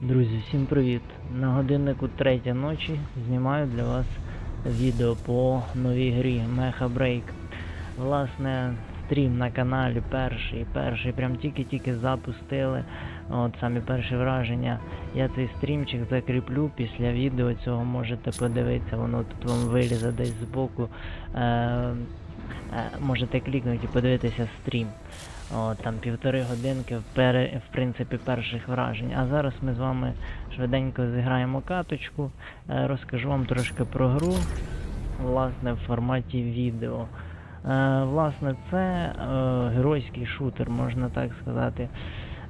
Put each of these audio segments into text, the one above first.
Друзі, всім привіт! На годиннику третя ночі знімаю для вас відео по новій грі Mecha Break. Власне, стрім на каналі перший, перший, прям тільки-тільки запустили. От самі перші враження. Я цей стрімчик закріплю після відео цього можете подивитися, воно тут вам вилізе десь збоку. Е, е, можете клікнути і подивитися стрім. О, там півтори годинки в, пере, в принципі перших вражень. А зараз ми з вами швиденько зіграємо каточку. Е, розкажу вам трошки про гру, власне, в форматі відео. Е, власне, це е, геройський шутер, можна так сказати.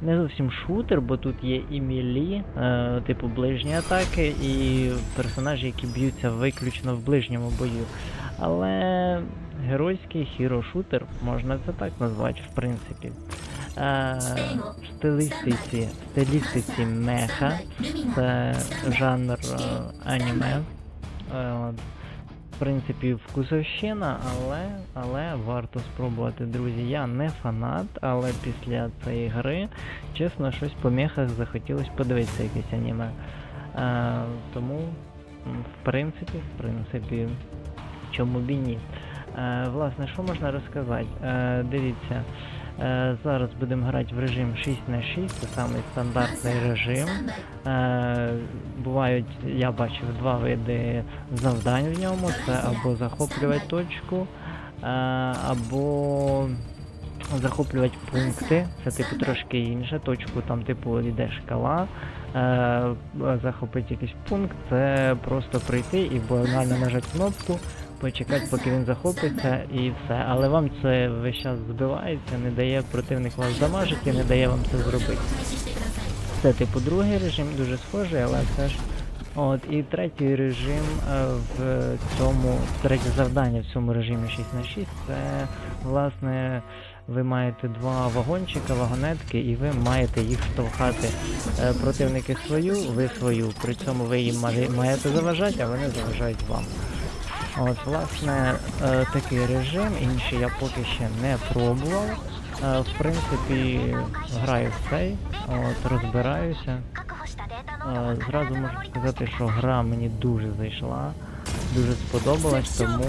Не зовсім шутер, бо тут є і мілі, е, типу ближні атаки, і персонажі, які б'ються виключно в ближньому бою. Але геройський хіро-шутер, можна це так назвати, в принципі. Е, в стилістиці, в стилістиці меха, це жанр е, аніме. Е, от. в принципі, вкусовщина, але, але варто спробувати, друзі. Я не фанат, але після цієї гри, чесно, щось по мехах захотілося подивитися якесь аніме. Е, тому, в принципі, в принципі, чому б і ні. Е, власне, що можна розказати? Е, дивіться, е, зараз будемо грати в режим 6 на 6 це самий стандартний режим. Бувають, я бачив два види завдань в ньому: це або захоплювати точку, або захоплювати пункти. Це типу трошки інше. Точку там, типу, йде шкала. Захопити якийсь пункт, це просто прийти і банально нажати кнопку, почекати, поки він захопиться, і все. Але вам це весь час збивається, не дає противник вас дамажити не дає вам це зробити. Це типу другий режим, дуже схожий, але все ж. От, і третій режим е, в цьому, третє завдання в цьому режимі 6 на 6 це власне ви маєте два вагончика, вагонетки, і ви маєте їх штовхати. Е, противники свою, ви свою. При цьому ви їм маєте заважати, а вони заважають вам. От, власне, е, такий режим, інший я поки ще не пробував. Е, в принципі, граю в цей, от, розбираюся. Е, Зразу можу сказати, що гра мені дуже зайшла, дуже сподобалась, тому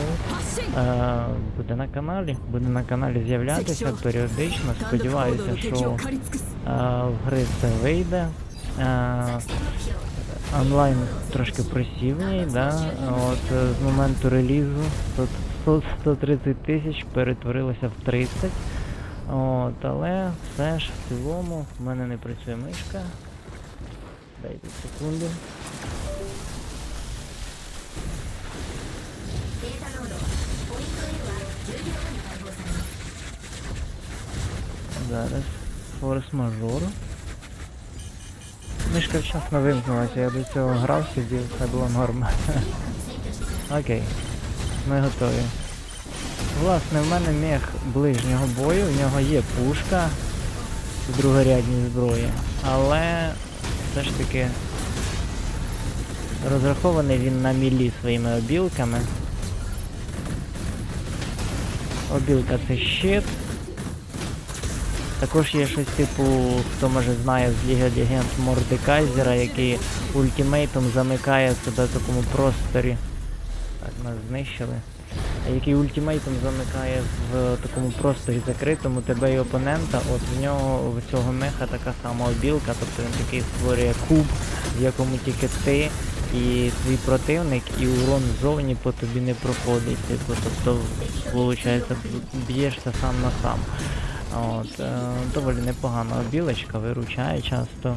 е, буде на каналі, буде на каналі з'являтися періодично. Сподіваюся, що е, в гри це вийде. Е, онлайн трошки просівній, да? От е, з моменту релізу 100 100 130 тисяч перетворилося в 30. От, але все ж в цілому в мене не працює мишка. Дайте секунду. Зараз форс-мажор. Мишка вчасно вимкнулася, я до цього грав, сидів, все було норм. Окей, ми готові. Власне, в мене мех ближнього бою, в нього є пушка в другорядній зброї, але все ж таки розрахований він на мілі своїми обілками. Обілка це щит. Також є щось типу, хто може знає з Ліги Легенд Мордекайзера, який ультимейтом замикає себе в такому просторі. Так, нас знищили. Який ультимейтом замикає в такому просторі закритому тебе і опонента, от в нього в цього меха така сама обілка, тобто він такий створює куб, в якому тільки ти і твій противник, і урон ззовні по тобі не проходить. Типу, тобто, виходить, б'єшся сам на сам. От, е, Доволі непогана білочка, виручає часто.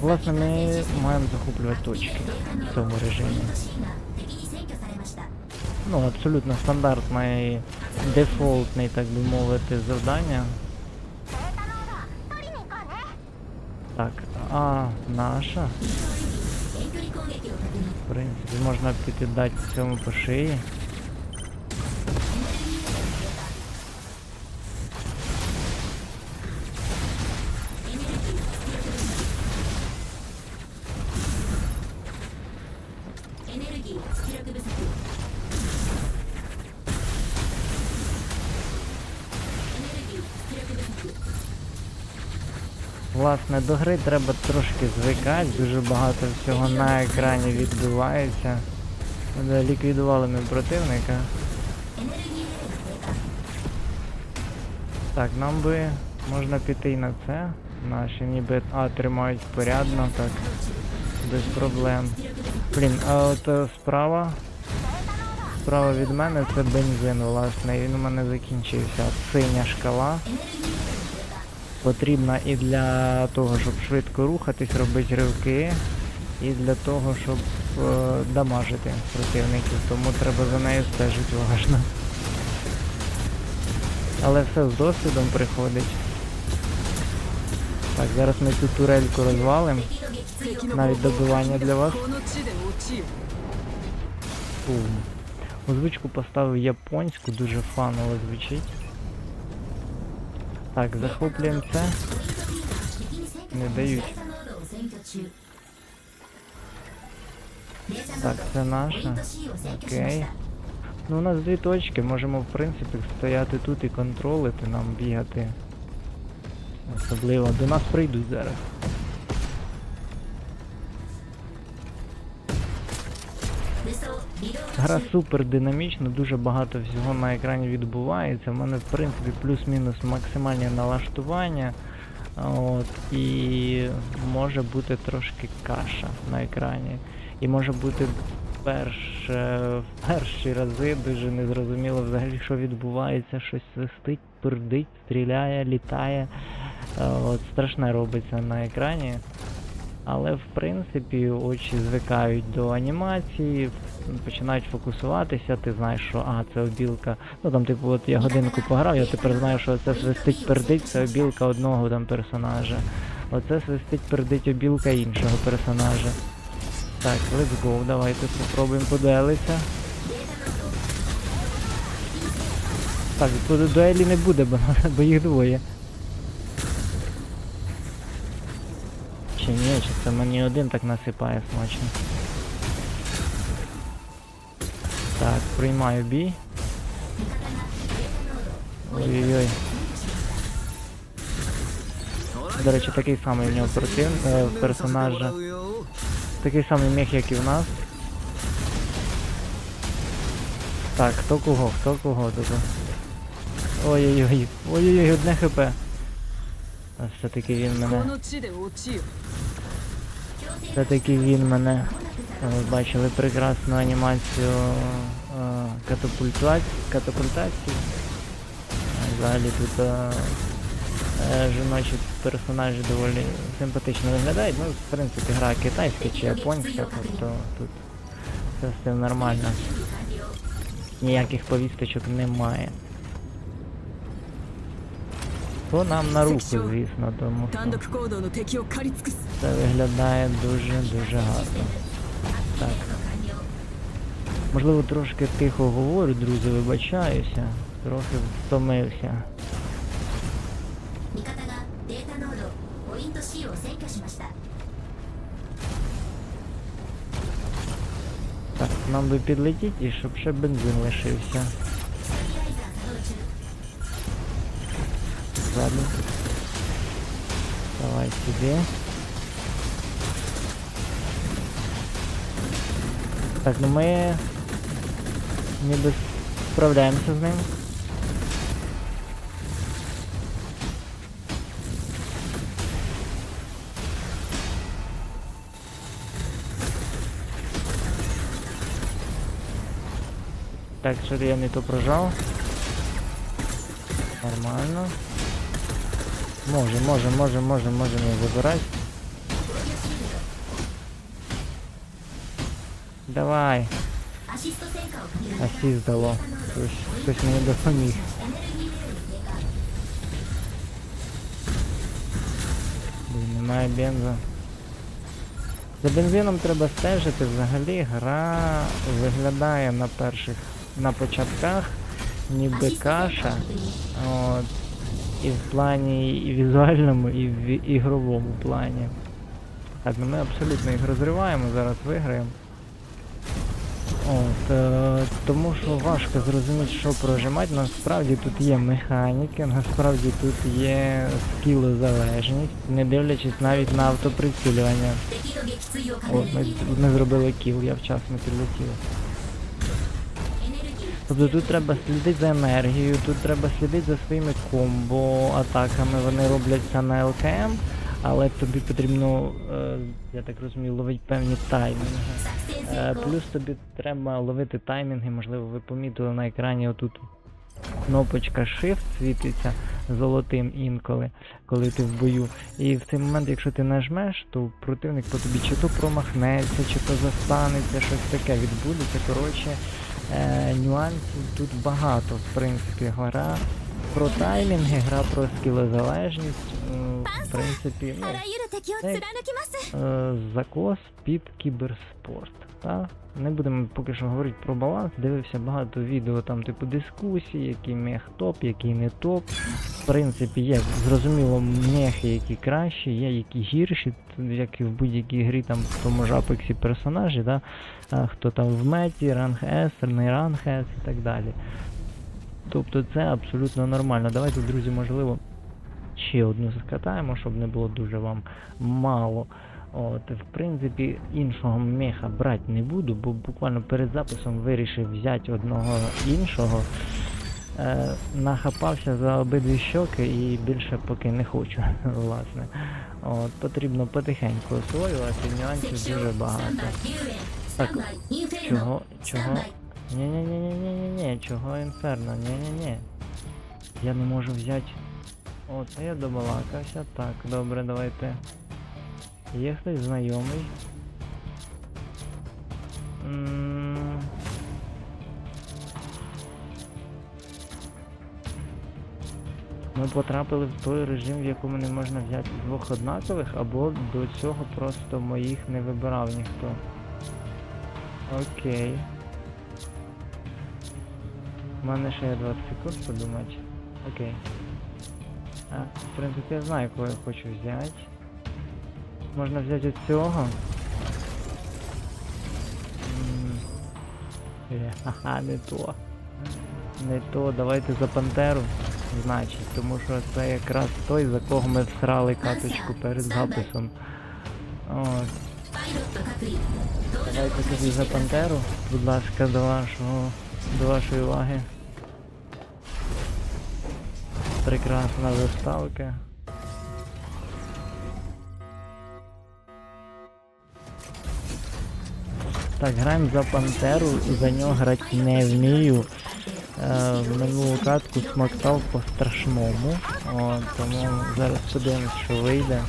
Власне, ми маємо захоплювати точки в цьому режимі. Ну, абсолютно стандартне дефолтне, так би мовити, завдання. Так, а наша. Принципі, можна піти дати цьому по шиї. Власне, до гри треба трошки звикати, дуже багато всього на екрані відбувається. Ліквідували ми противника. Так, нам би можна піти і на це. Наші ніби А тримають порядно, так. Без проблем. Блін, а от е, справа. Справа від мене це бензин, власне, він у мене закінчився. Синя шкала потрібна і для того, щоб швидко рухатись, робити ривки, і для того, щоб е, дамажити противників, тому треба за нею стежити уважно. Але все з досвідом приходить. Так, зараз ми цю турельку розвалимо. Навіть добивання для вас. Бум. Озвучку поставив японську, дуже фаново звучить. Так, захоплюємо це. Не дають. Так, це наша. Окей. Ну, у нас дві точки, можемо в принципі стояти тут і контролити, нам бігати. Особливо. До нас прийдуть зараз. Гра супер динамічна, дуже багато всього на екрані відбувається. У мене в принципі плюс-мінус максимальні налаштування. От, і може бути трошки каша на екрані. І може бути перше, в перші рази дуже незрозуміло взагалі, що відбувається, щось свистить, пердить, стріляє, літає. От, страшне робиться на екрані. Але в принципі очі звикають до анімації, починають фокусуватися, ти знаєш, що а, це обілка. Ну там, типу, от я годинку пограв, я тепер знаю, що це свистить пердить, це обілка одного там персонажа. Оце свистить пердить обілка іншого персонажа. Так, let's go, давайте спробуємо подуелитися. Так, дуелі не буде, бо їх двоє. Чи ні, чи це мені один так насипає смачно. Так, приймаю бій. Ой-ой-ой. До речі, такий самий в нього против... е, персонажа. Такий самий мех, як і в нас. Так, хто кого, хто кого тут. Ой-ой-ой, ой-ой-ой, одне хп. Все-таки він мене. Все-таки він мене. Е, ви бачили прекрасну анімацію е, катапультації. катапультації. Взагалі тут а, жіночі персонажі доволі симпатично виглядають. Ну, в принципі, гра китайська чи японська, тобто тут все все нормально. Ніяких повісточок немає. То нам на руку, звісно, тому що це виглядає дуже-дуже гарно. Так. Можливо, трошки тихо говорю, друзі, вибачаюся. Трохи втомився. Так, нам би підлетіти, щоб ще бензин лишився. Давай. Так, ну ми ніби справляємося з ним. Так, що я не то прожав. Нормально. Може, може, може, може, можем не забирай. Давай. Асіст дало. Хтось, хтось мені допоміг. Блін, немає бенза. За бензином треба стежити, взагалі гра виглядає на перших на початках, ніби каша. От. І в плані і візуальному, і в ігровому плані. Так, ну ми абсолютно їх розриваємо, зараз виграємо. От, е, Тому що важко зрозуміти, що прожимати. Насправді тут є механіки, насправді тут є скілозалежність, не дивлячись навіть на автоприцілювання. От, ми, ми зробили кіл, я вчасно підлетів. Тобто тут треба слідити за енергією, тут треба слідити за своїми комбо-атаками, вони робляться на ЛКМ, але тобі потрібно, е, я так розумію, ловити певні таймінги. Е, плюс тобі треба ловити таймінги, можливо, ви помітили на екрані отут кнопочка Shift світиться золотим інколи, коли ти в бою. І в цей момент, якщо ти нажмеш, то противник по тобі чи то промахнеться, чи то застанеться, щось таке відбудеться. Коротше, е, нюансів тут багато, в принципі, гра про таймінги, гра про скілозалежність. Е, в принципі, ну, це, е, закос під кіберспорт. так? Не будемо поки що говорити про баланс. Дивився багато відео там, типу, дискусій, який мех топ, який не топ. В принципі, є зрозуміло мехи, які кращі, є які гірші, як і в будь-якій грі, там в тому ж Апексі персонажі, да? а, хто там в меті, ранг S, не ранг S і так далі. Тобто це абсолютно нормально. Давайте, друзі, можливо, ще одну скатаємо, щоб не було дуже вам мало. От, В принципі, іншого меха брати не буду, бо буквально перед записом вирішив взяти одного іншого. Е, Нахапався за обидві щоки і більше поки не хочу. власне. От, Потрібно потихеньку освоювати, нюансів дуже багато. Так, Чого? Чого? Ні-ні-ні-ні-ні-ні, чого інферно, ні-ні-ні. Я не можу взяти... О, це я добалакався. Так, добре, давайте. Є хтось знайомий. Ми потрапили в той режим, в якому не можна взяти двох однакових, або до цього просто моїх не вибирав ніхто. Окей. У мене ще є 20 секунд подумати. Окей. А, в принципі, я знаю, кого я хочу взяти. Можна взяти от цього. Е, ха-ха, не то. Не то, давайте за пантеру. Значить, тому що це якраз той, за кого ми всрали каточку перед записом. От. Давайте тоді за пантеру, будь ласка, до вашого до вашої уваги. Прекрасна заставка. Так, граємо за Пантеру, за нього грати не вмію. Е, в минулу катку смактав по-страшному. Тому зараз подивимось, що вийде.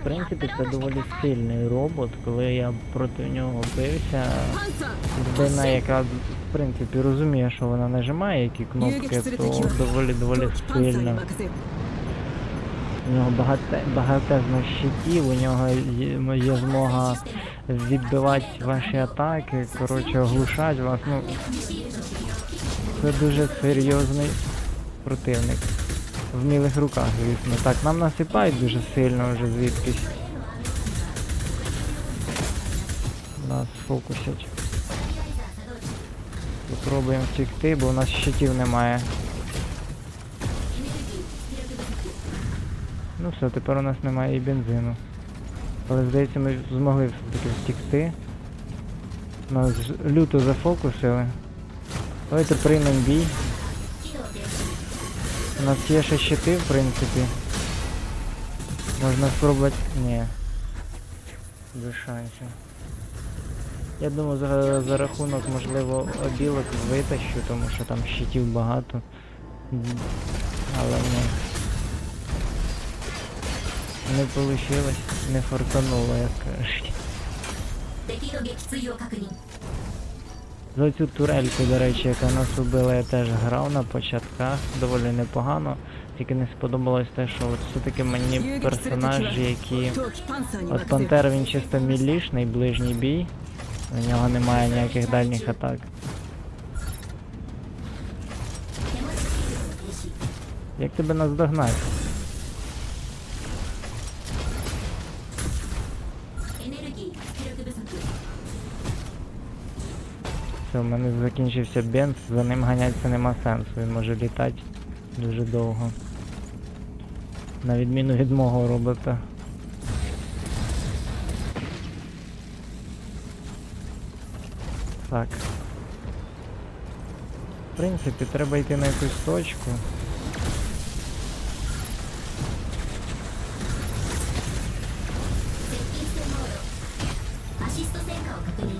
В принципі, це доволі сильний робот, коли я проти нього бився. Людина, яка в принципі розуміє, що вона нажимає які кнопки, то доволі доволі сильно. У нього багатезно щитів, у нього є змога відбивати ваші атаки, коротше, оглушати вас. ну... Це дуже серйозний противник. В мілих руках, звісно. Так, нам насипають дуже сильно вже звідкись. Нас фокусять. Попробуємо втікти, бо у нас щитів немає. Ну все, тепер у нас немає і бензину. Але здається, ми змогли все-таки втекти. Нас люто зафокусили. Давайте приймемо бій. У нас є ще щити, в принципі. Можна спробувати. Ні. Без шансів. Я думаю, за, за рахунок, можливо, обілок витащу, тому що там щитів багато. Але ні. Не вийшло, не фартануло, як кажуть. За цю турельку, до речі, яка нас убила, я теж грав на початках, доволі непогано. Тільки не сподобалось те, що от все-таки мені персонажі, які... От Пантер він чисто мілішний, ближній бій. У нього немає ніяких дальніх атак. Як тебе наздогнати? Все, в мене закінчився бенз, за ним ганятися нема сенсу, він може літати дуже довго. На відміну від мого робота. Так. В принципі, треба йти на якусь точку.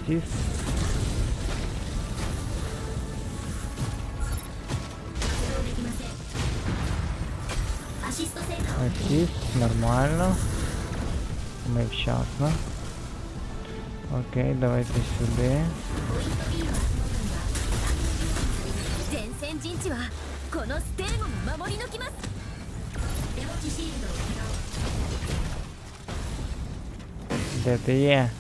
ア Асіст, нормально. Ми вчасно. Окей, давайте сюда. Де ти є?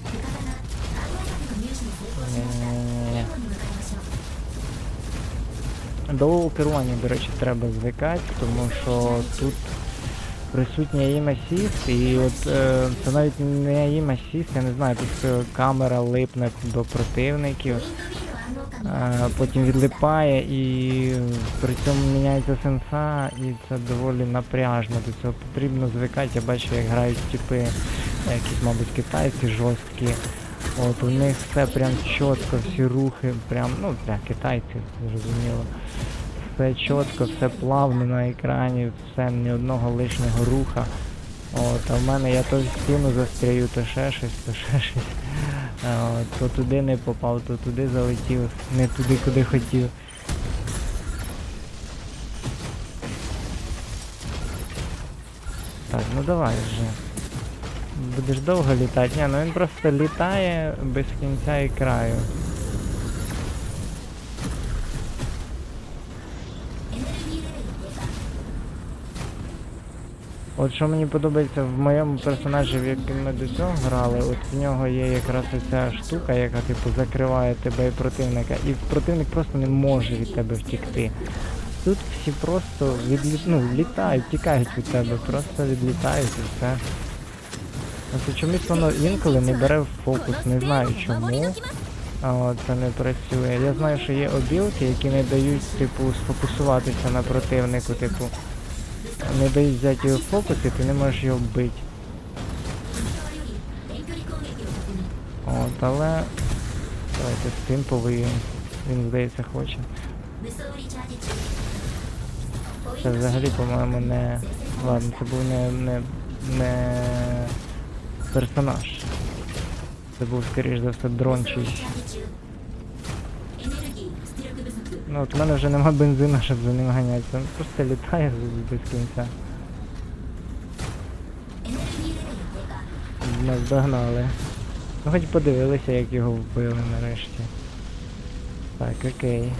До оперування, до речі, треба звикати, тому що тут присутнє ім-асіст, і от е, це навіть не ім-асіст, я не знаю, тут камера липне до противників, е, потім відлипає і при цьому міняється сенса, і це доволі напряжно. До цього потрібно звикати, я бачу, як грають типи, якісь, мабуть, китайці жорсткі. От у них все прям чітко, всі рухи, прям, ну, для китайців, зрозуміло. Все чітко, все плавно на екрані, все ні одного лишнього руха. От, а в мене я то в стіну застряю, то ще щось, то ще щось. От, то туди не попав, то туди залетів, не туди, куди хотів. Так, ну давай вже. Будеш довго літати? Ні, ну він просто літає без кінця і краю. От що мені подобається в моєму персонажі, в яким ми до цього грали, от в нього є якраз оця штука, яка типу закриває тебе і противника, і противник просто не може від тебе втікти. Тут всі просто відлі... ну, літають, тікають від тебе, просто відлітають і все. От чомусь воно інколи не бере в фокус, не знаю чому. А це не працює. Я знаю, що є обілки, які не дають, типу, сфокусуватися на противнику, типу не дають взяти його в фокус і ти не можеш його вбити. От, але... Давайте з тим повиємо. Він здається хоче. Це взагалі, по-моєму, не... Ладно, це був не... не... не... персонаж. Це був, скоріш за все, дрончий. Ну от в мене вже нема бензина, щоб за ним ганятися. Він просто літає без кінця. Нас догнали. Ну хоч подивилися, як його вбили нарешті. Так, окей.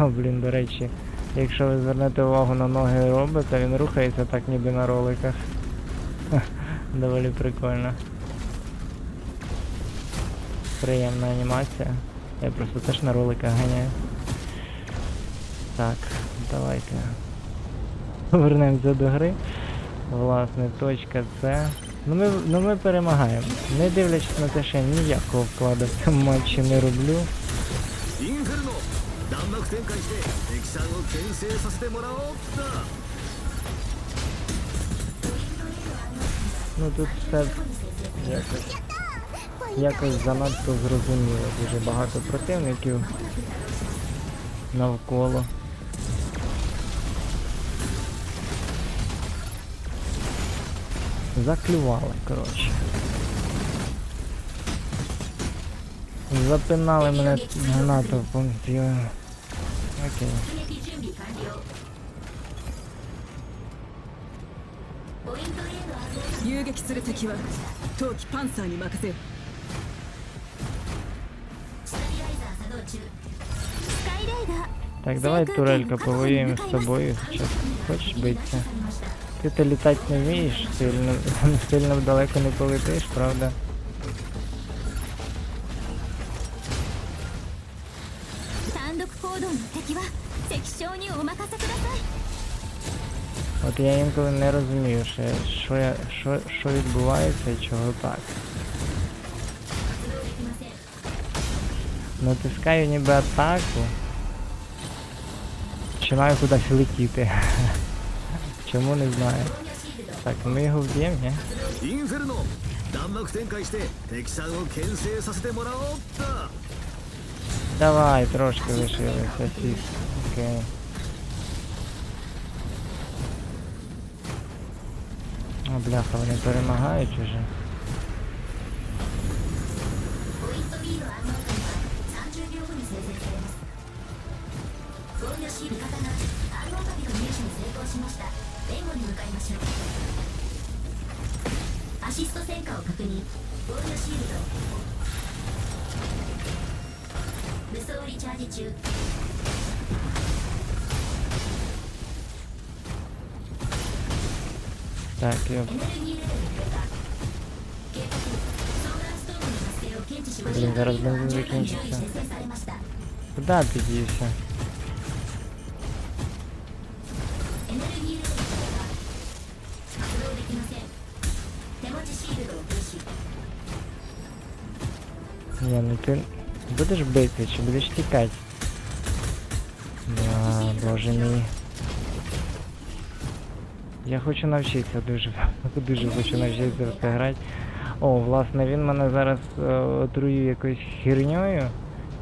О, блін, до речі, якщо ви звернете увагу на ноги робота, він рухається так ніби на роликах. Ха, доволі прикольно. Приємна анімація. Я просто теж на ролика ганяю. Так, давайте. Повернемося до гри. Власне, точка С. Ну ми ну ми перемагаємо. Не дивлячись на те, що я ніякого вкладу в цьому матчі не роблю. Ну тут все якось якось занадто зрозуміло. Дуже багато противників навколо. Заклювали, коротше. Запинали мене натовпом. Окей. Так, давай, турелька, повоюем с тобою. Сейчас хочешь биться? Э, Ты-то літати не вмієш, сильно сильно далеко не полетиш, правда? От я інколи не розумію, що що, я, що, що відбувається і чого так. Натискаю ніби атаку починаю кудись летіти. Чому не знаю. Так, ми його вб'ємо, ні? Давай, трошки лишилося сіс. Окей. О, бляха, вони перемагають уже. Так, я. Блин, зараз бензин закінчиться. Куда ты дівся? Не, ну ты будешь бити, чи будеш тікати? А, боже мій. Я хочу навчитися дуже, дуже хочу навчитися в це грати. О, власне, він мене зараз е, отруює якоюсь херньою.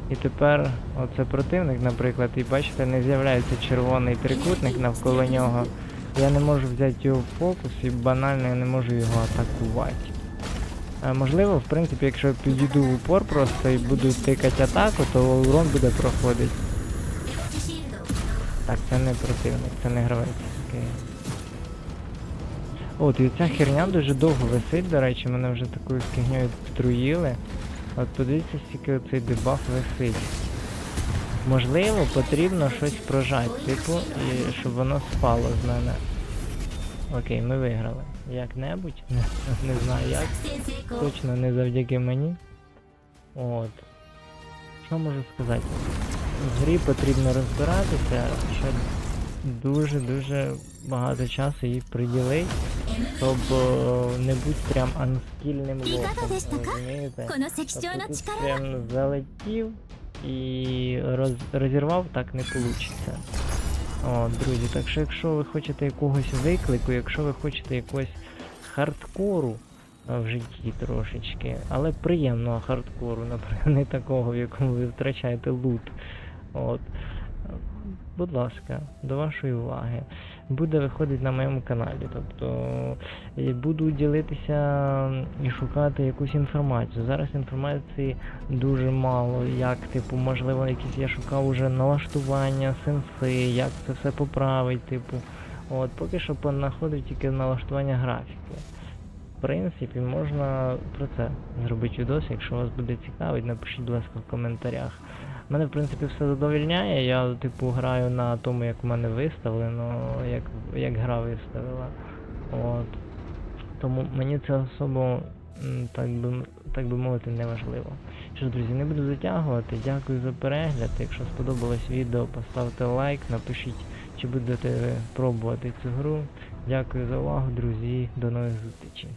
І тепер оце противник, наприклад, і бачите, не з'являється червоний трикутник навколо нього. Я не можу взяти його в фокус і банально я не можу його атакувати. Е, Можливо, в принципі, якщо я підійду в упор просто і буду тикати атаку, то урон буде проходити. Так, це не противник, це не гравець. Окей. От, і ця херня дуже довго висить, до речі, мене вже такою фігньою труїли. От подивіться, скільки оцей дебаф висить. Можливо, потрібно щось прожати, типу, і щоб воно спало з мене. Окей, ми виграли. Як-небудь. Не знаю як. Точно не завдяки мені. От. Що можу сказати? в грі потрібно розбиратися, що дуже-дуже багато часу їй приділить, щоб е, не бути прям анскільним лотом, розумієте? Тут тобто прям залетів і роз, розірвав, так не вийде. О, друзі, так що якщо ви хочете якогось виклику, якщо ви хочете якогось хардкору е, в житті трошечки, але приємного хардкору, наприклад, не такого, в якому ви втрачаєте лут. От. Будь ласка, до вашої уваги. Буде виходити на моєму каналі. Тобто буду ділитися і шукати якусь інформацію. Зараз інформації дуже мало. Як, типу, можливо, якісь я шукав уже налаштування, сенси, як це все поправить, типу. От, поки що понаходив тільки налаштування графіки. В принципі, можна про це зробити відос, якщо вас буде цікавить, напишіть, будь ласка, в коментарях. Мене, в принципі, все задовольняє. Я, типу, граю на тому, як в мене виставлено, як, як гра виставила. От. Тому мені це особо, так би, так би мовити, не важливо. Що ж, друзі, не буду затягувати. Дякую за перегляд. Якщо сподобалось відео, поставте лайк, напишіть, чи будете ви пробувати цю гру. Дякую за увагу, друзі. До нових зустрічей.